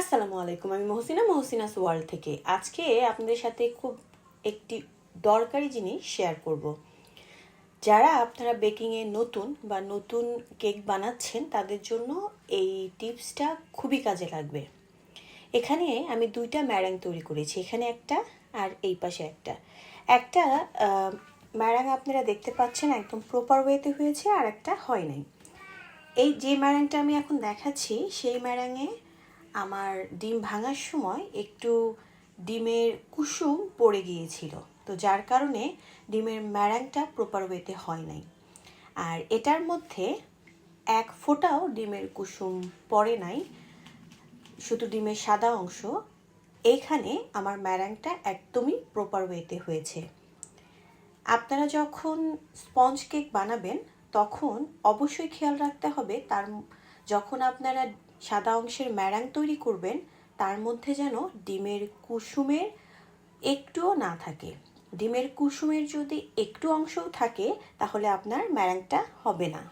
আসসালামু আলাইকুম, আমি মহসিনা, মহসিনাস ওয়ার্ল্ড থেকে। আজকে আপনাদের সাথে খুব একটি দরকারি জিনিস শেয়ার করব। যারা আপনারা বেকিংয়ে নতুন বা নতুন কেক বানাচ্ছেন, তাদের জন্য এই টিপসটা খুবই কাজে লাগবে। এখানে আমি দুইটা ম্যারাং তৈরি করেছি, এখানে একটা আর এই পাশে একটা। একটা ম্যারাং আপনারা দেখতে পাচ্ছেন একদম প্রপার ওয়েতে হয়েছে আর একটা হয় নাই। এই যে ম্যারাংটা আমি এখন দেখাচ্ছি, সেই ম্যারাঙে আমার ডিম ভাঙার সময় একটু ডিমের কুসুম পড়ে গিয়েছিল। তো যার কারণে ডিমের ম্যারাংটা প্রপার ওয়েতে হয় নাই। আর এটার মধ্যে এক ফোঁটাও ডিমের কুসুম পড়ে নাই। শুধু ডিমের সাদা অংশ। এইখানে আমার ম্যারাংটা একদমই প্রপার ওয়েতে হয়েছে। আপনারা যখন স্পঞ্জ কেক বানাবেন, তখন অবশ্যই খেয়াল রাখতে হবে তার, যখন আপনারা সাদা অংশের ম্যারাং তৈরি করবেন, তার মধ্যে যেন ডিমের কুসুমের একটুও না থাকে। ডিমের কুসুমের যদি একটু অংশও থাকে, তাহলে আপনার ম্যারাংটা হবে না।